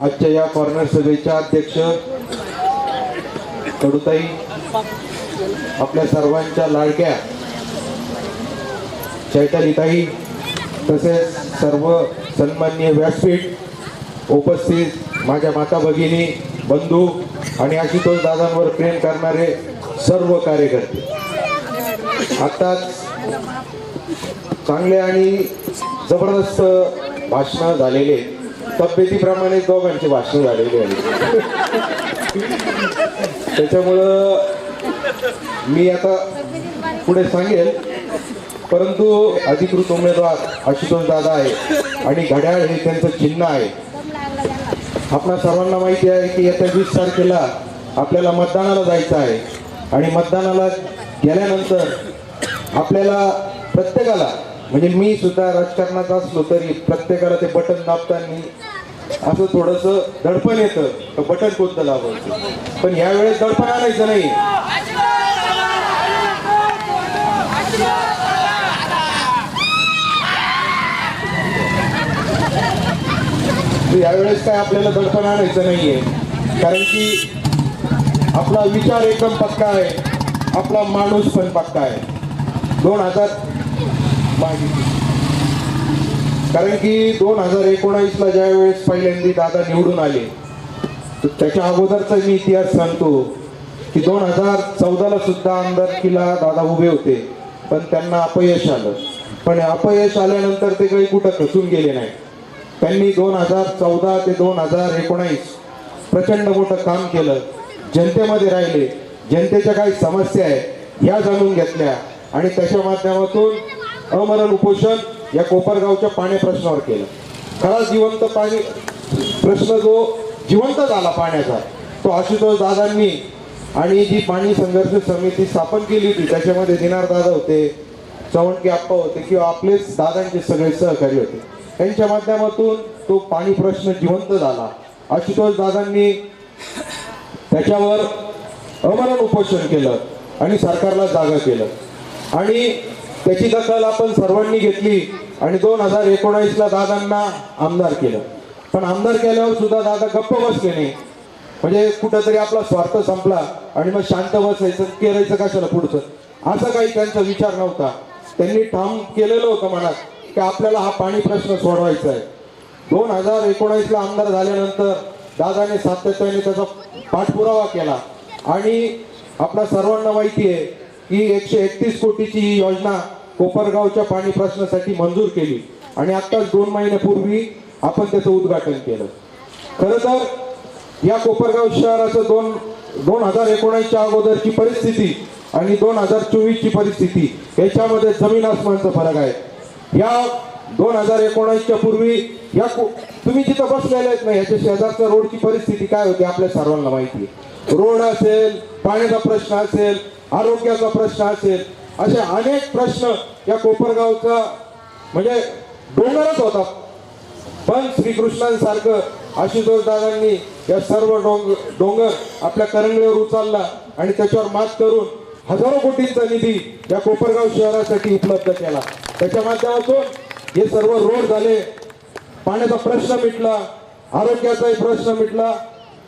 आजच्या या कॉर्नर सभेच्या अध्यक्ष कडुताई आपल्या सर्वांच्या लाडक्या चैतालीताई तसेच सर्व सन्मान्य व्यासपीठ उपस्थित माझ्या माता भगिनी बंधू आणि आशुतोष दादांवर प्रेम करणारे सर्व कार्यकर्ते. आत्ताच चांगले आणि जबरदस्त भाषणं झालेले तब्येतीप्रमाणे दोघांची भाषण झालेली आहे त्याच्यामुळं मी आता पुढे सांगेल परंतु अधिकृत उमेदवार आशुतोष दादा आहे आणि घड्याळ हे त्यांचं चिन्ह आहे. आपणा सर्वांना माहिती आहे की येत्या वीस तारखेला आपल्याला मतदानाला जायचं आहे आणि मतदानाला गेल्यानंतर आपल्याला प्रत्येकाला म्हणजे मी सुद्धा राजकारणात असलो तरी प्रत्येकाला ते बटन दाबताना असं थोडंसं दडपण येतं. बटन कोणतं लावायचं पण यावेळेस दडपण आणायचं नाही. यावेळेस काय आपल्याला दडपण आणायचं नाहीये. कारण की आपला विचार एकदम पक्का आहे. आपला माणूस पण पक्का आहे. दोन हजार मागितली कारण की दोन हजार एकोणावीसला ज्या वेळेस पहिल्यांदा दादा निवडून आले तर त्याच्या अगोदरचा मी इतिहास सांगतो की दोन हजार चौदाला सुद्धा आमदारकीला दादा उभे होते पण त्यांना अपयश आलं. पण अपयश आल्यानंतर ते काही कुठं खचून गेले नाही. त्यांनी दोन हजार चौदा ते दोन हजार एकोणावीस प्रचंड मोठं काम केलं. जनतेमध्ये राहिले. जनतेच्या काही समस्या आहेत ह्या जाणून घेतल्या. आणि त्याच्या माध्यमातून अमरण उपोषण या कोपरगावच्या पाणी प्रश्नावर केलं. खरा जिवंत पाणी प्रश्न जो जिवंत झाला पाण्याचा तो आशुतोष दादांनी आणि जी पाणी संघर्ष समिती स्थापन केली होती त्याच्यामध्ये दिनार दादा होते चवणके आप्पा होते किंवा आपलेच दादांचे सगळे सहकारी होते. त्यांच्या माध्यमातून तो पाणी प्रश्न जिवंत झाला. आशुतोष दादांनी त्याच्यावर अमरण उपोषण केलं आणि सरकारला जागा केलं. आणि त्याची दखल आपण सर्वांनी घेतली आणि दोन हजार एकोणावीसला दादांना आमदार केलं. पण आमदार केल्यावर सुद्धा दादा गप्प बसले नाही. म्हणजे कुठंतरी आपला स्वार्थ संपला आणि मग शांत बसायचं केरायचं कशाला पुढचं? असा काही त्यांचा विचार नव्हता. त्यांनी ठाम केलेलं होतं मनात की आपल्याला हा पाणी प्रश्न सोडवायचा आहे. दोन हजार एकोणावीसला आमदार झाल्यानंतर दादाने सातत्याने त्याचा पाठपुरावा केला. आणि आपल्या सर्वांना माहिती आहे की एकशे एकतीस कोटीची ही योजना कोपरगावच्या पाणी प्रश्नासाठी मंजूर केली. आणि आत्ताच दोन महिन्यापूर्वी आपण त्याचं उद्घाटन केलं. खरं तर या कोपरगाव शहराचं दोन दोन हजार एकोणीसच्या अगोदरची परिस्थिती आणि दोन हजार चोवीसची परिस्थिती याच्यामध्ये जमीन आसमानचा फरक आहे. या दोन हजार एकोणीसच्या पूर्वी या तुम्ही जिथं बसलेले आहेत ना याच्या शेजारच्या रोडची परिस्थिती काय होती आपल्या सर्वांना माहिती आहे. रोड असेल पाण्याचा प्रश्न असेल आरोग्याचा प्रश्न असेल असे अनेक प्रश्न या कोपरगावचा म्हणजे डोंगरच होता. पण श्रीकृष्णांसारखं आशुतोष दादांनी या सर्व डोंग डोंगर आपल्या करंगळीवर उचलला आणि त्याच्यावर मात करून हजारो कोटींचा निधी या कोपरगाव शहरासाठी उपलब्ध केला. त्याच्या माध्यमातून हे सर्व रोड झाले. पाण्याचा प्रश्न मिटला आरोग्याचाही प्रश्न मिटला.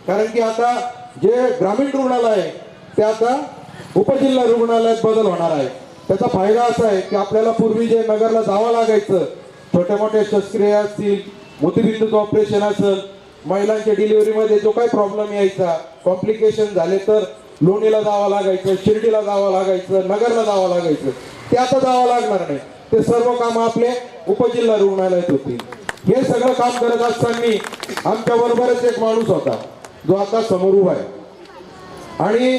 कारण की आता जे ग्रामीण रुग्णालय आहे ते आता उपजिल्हा रुग्णालयात बदल होणार आहे. त्याचा फायदा असा आहे की आपल्याला पूर्वी जे नगरला जावं लागायचं छोटे मोठे शस्त्रक्रिया असतील मोतीबिंदूचं ऑपरेशन असेल महिलांच्या डिलिव्हरीमध्ये जो काही प्रॉब्लेम यायचा कॉम्प्लिकेशन झाले तर लोणीला जावं लागायचं शिर्डीला जावं लागायचं नगरला जावं लागायचं. ते आता जावं लागणार नाही. ते सर्व काम आपले उपजिल्हा रुग्णालयात होतील. हे सगळं काम करत असताना आमच्या बरोबरच एक माणूस होता जो आता समोर उभा आहे. आणि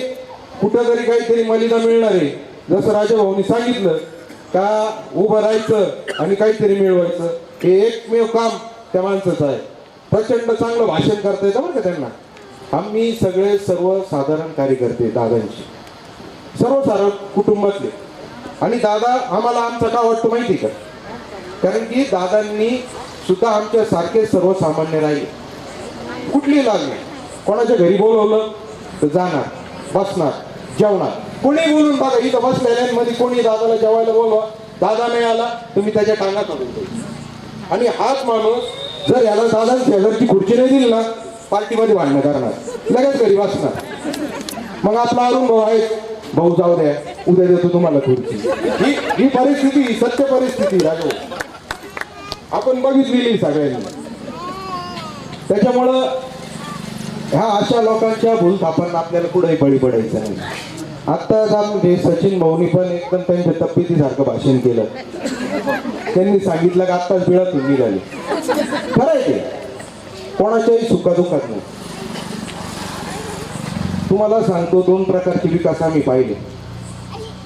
कुठंतरी काहीतरी मलिदा मिळणार आहे. जसं राजाभाऊनी सांगितलं का उभं राहायचं आणि काहीतरी मिळवायचं हे एकमेव काम त्या माणसाचं आहे. प्रचंड चांगलं भाषण करता येतं बरं का त्यांना. आम्ही सगळे सर्वसाधारण कार्यकर्ते दादांची. सर्वसाधारण कुटुंबातले. आणि दादा आम्हाला आमचा का वाटतो माहिती का? कारण की दादांनी सुद्धा आमच्या सारखे सर्वसामान्य राहिले. कुठली लागली कोणाच्या घरी बोलवलं तर जाणार बसणार. जेवणार. कोणी बोलून बघा इथं बसलेल्यांमध्ये कोणी दादाला जेवायला बोलवा. दादा नाही आला तुम्ही त्याच्या टांगा काढून देऊ आणि हाच माणूस जर याला दादा शेजारची खुर्ची नाही दिली ना पार्टीमध्ये भांडणं करणार. लगेच घरी वाचणार मग आपला अरुण भाऊ आहे भाऊ जाऊ द्या उद्या देतो तुम्हाला खुर्ची. ही ही परिस्थिती ही सत्य परिस्थिती राजू. आपण बघितलेली सगळ्यांनी. त्याच्यामुळं ह्या अशा लोकांच्या भूलथापांना आपल्याला कुठेही बळी पडायचं नाही. आत्ताच आमचे सचिन भाऊनी पण एकदम त्यांच्या तब्येतीसारखं भाषण केलं. त्यांनी सांगितलं की आत्ताच बिळातून निघाली. खरं आहे ते. कोणाच्याही सुखादुखात नाही. तुम्हाला सांगतो दोन प्रकारचे विकास आम्ही पाहिले.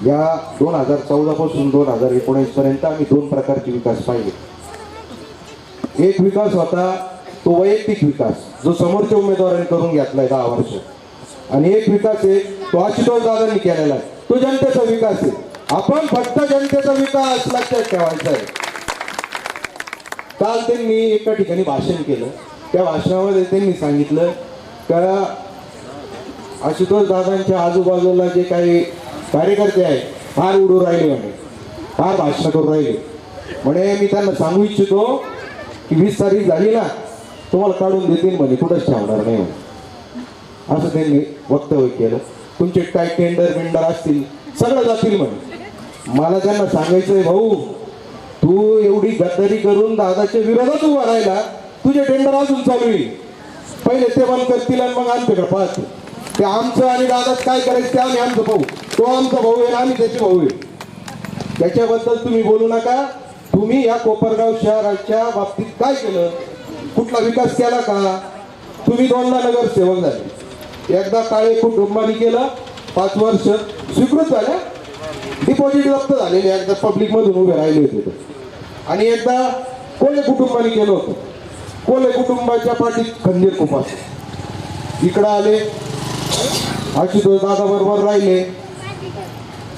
या दोन हजार चौदा पासून दोन हजार एकोणीस पर्यंत आम्ही दोन प्रकारचे विकास पाहिले. एक विकास होता तो वैयक्तिक विकास जो समोरच्या उमेदवारांनी करून घेतलाय दहा वर्ष. आणि एक विकास आहे तो आशुतोष दादांनी केलेला आहे. तो जनतेचा विकास आहे. आपण फक्त जनतेचा विकास लक्षात ठेवायचा आहे. काल त्यांनी एका ठिकाणी भाषण केलं. त्या भाषणामध्ये त्यांनी सांगितलं का आशुतोष दादांच्या आजूबाजूला जे काही कार्यकर्ते आहेत फार उडू राहिले म्हणे. फार भाषण करू राहिले. म्हणे मी त्यांना सांगू इच्छितो की वीस तारीख झाली ना तुम्हाला काढून देतील म्हणे कुठंच ठेवणार नाही असं त्यांनी वक्तव्य केलं. तुमचे काय टेंडर बिंडर असतील सगळं जातील म्हणे. मला त्यांना सांगायचंय भाऊ तू एवढी गद्दारी करून दादाच्या विरोधात उभा राहिला तुझे टेंडर अजून चालू आहे. पहिले ते बंद करतील आणि मग आमच्याकडे पाहतो ते आमचं आणि दादाच काय करायचं ते आम्ही आमचं भाऊ तो आमचा भाऊ आहे आम्ही त्याचे भाऊ आहे. त्याच्याबद्दल तुम्ही बोलू नका. तुम्ही या कोपरगाव शहराच्या बाबतीत काय केलं? कुठला विकास केला का? तुम्ही दोनदा नगरसेवक झाले. एकदा काळे कुटुंबानी केलं पाच वर्ष स्वीकृत झाल्या. डिपॉझिट जप्त झालेले एकदा पब्लिक मधून उभे राहिले होते आणि एकदा कोले कुटुंबाने केलं होतं. कोले कुटुंबाच्या पाठीत खंजीर कुपास इकडं आले. आशुतोष दादा बरोबर राहिले.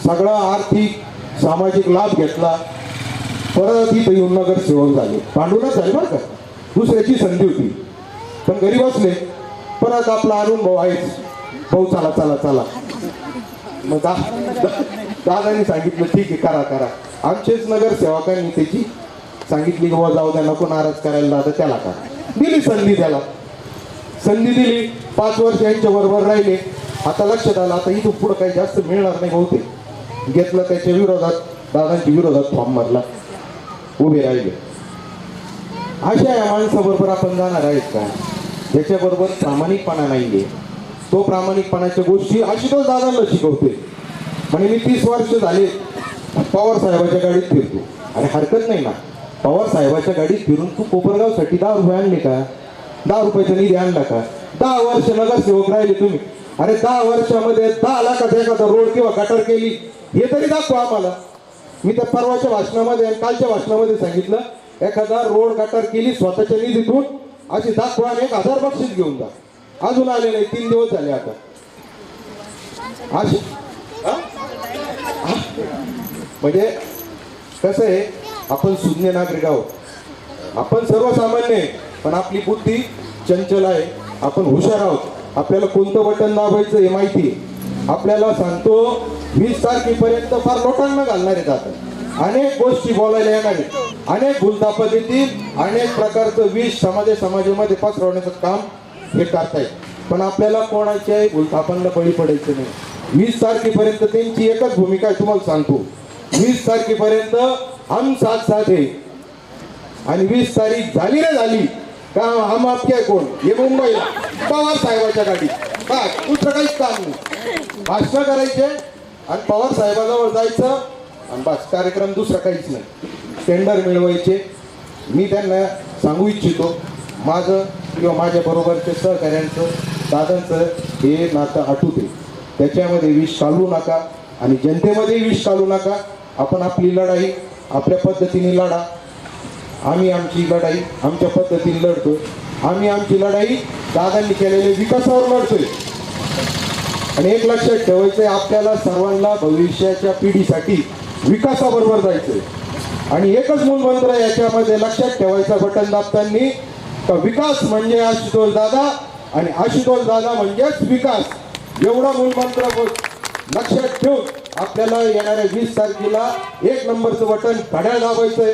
सगळा आर्थिक सामाजिक लाभ घेतला. परत इथं येऊन नगरसेवक झाले. भांडूनच झाले बरं का? दुसऱ्याची संधी होती. पण घरी बसले परत आपला अरुण भाऊ आहेच. भाऊ चला चला चला. मग दा दा- दादाने सांगितलं ठीक आहे करा करा. आमचेच नगरसेवकांनी त्याची सांगितली की "बुवा जाऊ द्या नको नाराज करायला दादा त्याला करा. दिली संधी त्याला. संधी दिली पाच वर्ष यांच्या बरोबर राहिले. आता लक्षात आलं आता इथून पुढं काही जास्त मिळणार नाही बहुतेक. घेतलं त्याच्या विरोधात दादांच्या विरोधात फॉर्म भरला. उभे राहिले. अशा या माणसाबरोबर आपण जाणार आहेत का? त्याच्याबरोबर प्रामाणिकपणा नाहीये. तो प्रामाणिकपणाच्या गोष्टी आशुतोष दादांना शिकवते म्हणजे मी तीस वर्ष झाले पवार साहेबाच्या गाडीत फिरतो. अरे हरकत नाही ना. पवार साहेबाच्या गाडीत फिरून तू कोपरगावसाठी दहा रुपये आणले का? दहा रुपयाचा निधी आणला का? दहा वर्ष नगरसेवक राहिले तुम्ही. अरे दहा वर्षामध्ये दहा लाखाचा एखादा रोड किंवा गटर केली हे तरी दाखवा आम्हाला. मी त्या परवाच्या भाषणामध्ये कालच्या भाषणामध्ये सांगितलं एखादा रोड गटार केली स्वतःच्या निधीतून अशी दाखवा आणि एक हजार बक्षीस घेऊन जा. अजून आले नाही तीन दिवस झाले आता. अशी म्हणजे कसं आहे आपण शून्य नागरिक आहोत. आपण सर्वसामान्य पण आपली बुद्धी चंचल आहे. आपण हुशार आहोत. आपल्याला कोणतं बटन दाबायचं हे माहिती आपल्याला सांगतो वीस तारखेपर्यंत फार लोटांना घालणार आहेत आता अनेक गोष्टी बोलायला येणार. आहेत अनेक भूलतापत येतील अनेक प्रकारचं विष समाजा समाजामध्ये पसरवण्याचं काम हे करतायत. पण आपल्याला कोणाच्याही भूलथापांना बळी पडायचं नाही. वीस तारखेपर्यंत त्यांची एकच भूमिका आहे तुम्हाला सांगतो. वीस तारखेपर्यंत हम साथ साथ आहे आणि वीस तारीख झाली ना झाली का हम आपके कोण? हे मुंबईला पवार साहेबाच्या गाडी का दुसरं काहीच काम नाही. भाषण करायचे आणि पवार साहेबाजवळ जायचं आणि बस कार्यक्रम दुसरा काहीच नाही. टेंडर मिळवायचे. मी त्यांना सांगू इच्छितो माझं किंवा माझ्याबरोबरचे सहकार्यांचं सहकाऱ्यांचं दादांचं हे नातं आटू दे. त्याच्यामध्ये विष घालू नका आणि जनतेमध्ये विष घालू नका. आपण आपली लढाई आपल्या पद्धतीने लढा. आम्ही आमची लढाई आमच्या पद्धतीने लढतो आम्ही आमची लढाई दादांनी केलेल्या विकासावर लढतोय. आणि एक लक्षात ठेवायचंय आपल्याला सर्वांना भविष्याच्या पिढीसाठी विकासाबरोबर जायचंय. आणि एकच मूलमंत्र याच्यामध्ये लक्षात ठेवायचा बटन दाबतांनी तर विकास म्हणजे आशुतोष दादा आणि आशुतोष दादा म्हणजेच विकास. एवढा मूलमंत्र लक्षात ठेवून आपल्याला येणाऱ्या वीस तारखेला एक नंबरचं बटन घड्याळ दाबायचंय.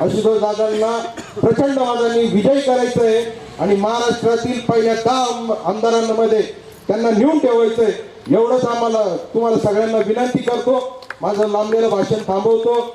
आशुतोष दादांना प्रचंड वादांनी विजय करायचं आहे आणि महाराष्ट्रातील पहिल्या दहा आमदारांमध्ये त्यांना नेऊन ठेवायचंय. एवढंच आम्हाला तुम्हाला सगळ्यांना विनंती करतो. माझं लांबलेलं भाषण थांबवतो.